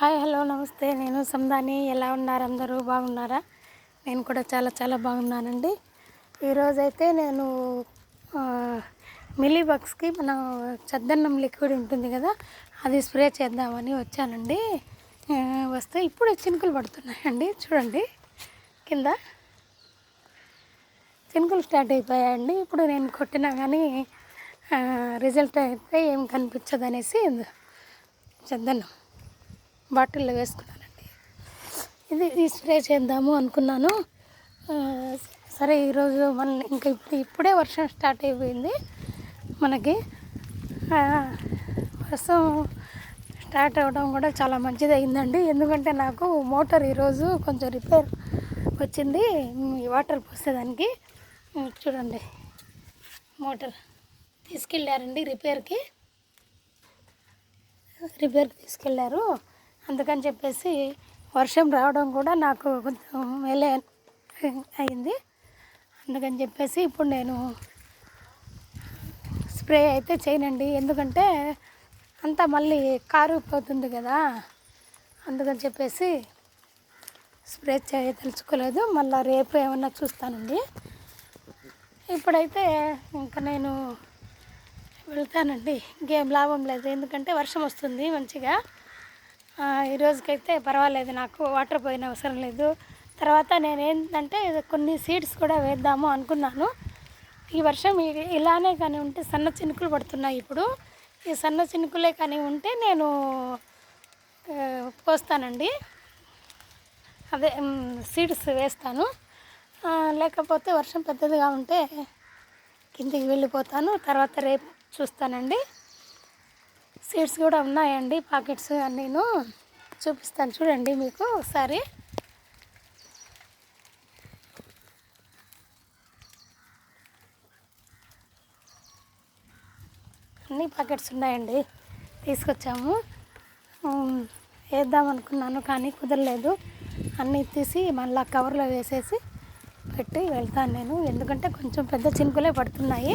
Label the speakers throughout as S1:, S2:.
S1: Hi hello నమస్తే. నేను సందాని ఎలా ఉన్నారు? అందరూ బాగున్నారా? నేను కూడా చాలా చాలా బాగున్నానండి. ఈరోజైతే నేను మిల్లీ బగ్స్కి మన చద్దన్నం లిక్విడ్ ఉంటుంది కదా అది స్ప్రే చేద్దామని వచ్చానండి. వస్తే ఇప్పుడు చినుకులు పడుతున్నాయండి. చూడండి. కింద చినుకులు స్టార్ట్ అయిపోయాయండి. ఇప్పుడు నేను కొట్టినా కానీ రిజల్ట్ అయితే ఏం కనిపించదు అనేసి చద్దన్నం. బాటిల్లో వేసుకున్నానండి. ఇది ఈ స్ప్రే చేద్దాము అనుకున్నాను. సరే ఈరోజు మన ఇంకా ఇప్పుడు ఇప్పుడే వర్షం స్టార్ట్ అయిపోయింది మనకి. వర్షం స్టార్ట్ అవ్వడం కూడా చాలా మంచిది అయిందండి ఎందుకంటే నాకు మోటార్ ఈరోజు కొంచెం రిపేర్ వచ్చింది. ఈ వాటర్ పోసేదానికి. చూడండి. మోటార్ తీసుకెళ్ళారండి రిపేర్కి. రిపేర్కి తీసుకెళ్ళారు. అందుకని చెప్పేసి వర్షం రావడం కూడా నాకు కొంచెం మేలే అయింది. అందుకని చెప్పేసి ఇప్పుడు నేను స్ప్రే అయితే చేయనండి. ఎందుకంటే అంతా మళ్ళీ కారుపోతుంది కదా. అందుకని చెప్పేసి స్ప్రే చేయ తెలుసుకోలేదు. మళ్ళీ రేపు ఏమన్నా చూస్తానండి. ఇప్పుడైతే ఇంకా నేను వెళ్తానండి. ఇంకేం లాభం లేదు. ఎందుకంటే వర్షం వస్తుంది మంచిగా. ఈ రోజుకైతే పర్వాలేదు నాకు వాటర్ పోయిన అవసరం లేదు. తర్వాత నేను ఏంటంటే కొన్ని సీడ్స్ కూడా వేద్దాము అనుకున్నాను. ఈ వర్షం ఇలానే కానీ ఉంటే సన్న చినుకులు పడుతున్నాయి ఇప్పుడు. ఈ సన్న చినుకులే కానీ ఉంటే నేను పోస్తానండి. అదే సీడ్స్ వేస్తాను. లేకపోతే వర్షం పెద్దదిగా ఉంటే కిందికి వెళ్ళిపోతాను. తర్వాత రేపు చూస్తానండి. సీడ్స్ కూడా ఉన్నాయండి పాకెట్స్ నేను చూపిస్తాను చూడండి మీకు ఒకసారి. అన్ని పాకెట్స్ ఉన్నాయండి తీసుకొచ్చాము. వేద్దాం అనుకున్నాను కానీ కుదరలేదు. అన్నీ తీసి మళ్ళీ కవర్లో వేసేసి పెట్టి వెళ్తాను నేను ఎందుకంటే కొంచెం పెద్ద చినుకులే పడుతున్నాయి.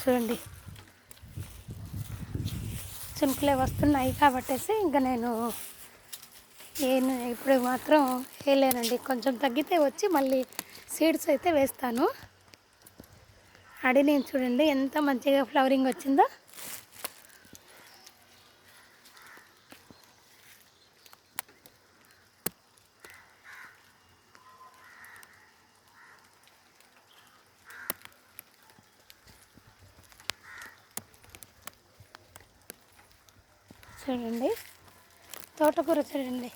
S1: చూడండి. చిలుకలే వస్తున్నాయి కాబట్టేసి ఇంకా నేను ఏ ఇప్పుడు మాత్రం వేయలేనండి. కొంచెం తగ్గితే వచ్చి మళ్ళీ సీడ్స్ అయితే వేస్తాను. అడి నేను చూడండి ఎంత మంచిగా ఫ్లవరింగ్ వచ్చిందో. చూడండి. తోటకూర చూడండి.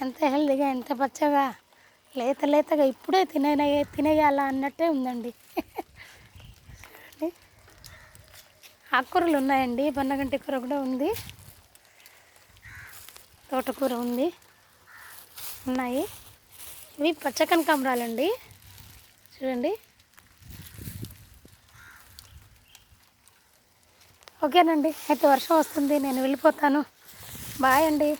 S1: ఎంత హెల్దీగా ఎంత పచ్చగా లేత లేతగా ఇప్పుడే తినే తినేయాలా అన్నట్టే ఉందండి. చూడండి. ఆకుకూరలు ఉన్నాయండి. బొన్నగంటి కూర కూడా ఉంది. తోటకూర ఉంది. ఉన్నాయి. ఇవి పచ్చ కనకాంబరాలండి. చూడండి. ఓకేనండి అయితే వర్షం వస్తుంది నేను వెళ్ళిపోతాను. బాయ్ అండి.